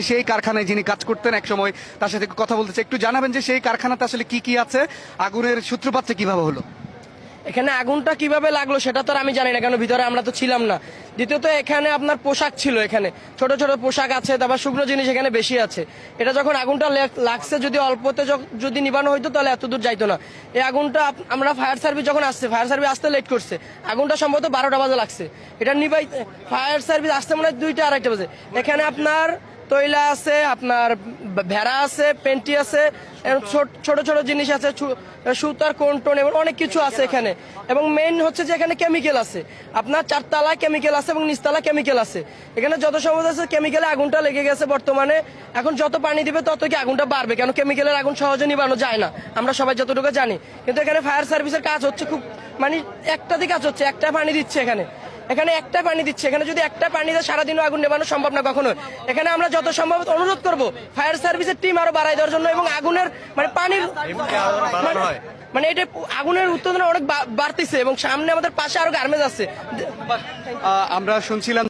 সেই কারখানায় যিনি কাজ করতেন এক সময় তার সাথে কথা বলতেছে একটু জানাবেন যে সেই কারখানাতে আসলে কি কি আছে? আগুনের সূত্রপাতটা কীভাবে হলো? এখানে আগুনটা কীভাবে লাগল সেটা তো আমি জানি না, কেন ভিতরে আমরা তো ছিলাম না। দ্বিতীয়ত এখানে আপনার পোশাক ছিল এখানে। ছোট ছোট পোশাক আছে, তারপর শুকনো জিনিস এখানে বেশি আছে। এটা যখন আগুনটা লেগ- লাগছে যদি অল্পতে যদি নিবানো হইতো তাহলে এত দূর যাইতো না। এই আগুনটা আমরা ফায়ার সার্ভিস যখন আসছে, ফায়ার সার্ভিস আসতে লেট করছে। আগুনটা সম্ভবত বারোটা বাজে লাগছে। এটা নিবাই ফায়ার সার্ভিস আসতে মনে হয় দুইটা আড়াইটা বাজে। এখানে আপনার তৈলা আছে, আপনার ভেড়া আছে, পেন্টি আছে ছোট- ছোট জিনিস আছে সুতার কোন টোন এবং অনেক কিছু আছে এখানে। এবং মেইন হচ্ছে যে এখানে কেমিক্যাল আছে। আপনার চারতলায় কেমিক্যাল আছে এবং নিচতলা কেমিক্যাল আছে। এখানে যত সম্ভব আছে কেমিক্যালে আগুনটা লেগে গেছে বর্তমানে। এখন যত পানি দিবে তত কি আগুনটা বাড়বে? কেন কেমিক্যালের আগুন সহজে নিবানো যায় না? আমরা সবাই যতটুকু জানি। কিন্তু এখানে ফায়ার সার্ভিসের কাজ হচ্ছে খুব মানে একটা দিয়ে কাজ হচ্ছে একটা পানি দিচ্ছে এখানে। এখানে একটা পানি দিচ্ছে। এখানে যদি একটা পানি দেয় সারাদিনও আগুন নেবানো সম্ভব না কখনো এখানে আমরা যত সম্ভব অনুরোধ করব ফায়ার সার্ভিসের টিম আরও বাড়াই দেওয়ার জন্য এবং আগুনের মানে পানির মানে- মানে এটা আগুনের উত্তেজনা অনেক বাড়তেছে বাড়তিছে এবং সামনে আমাদের পাশে আরও গার্মেন্টস আছে। আমরা শুনছিলাম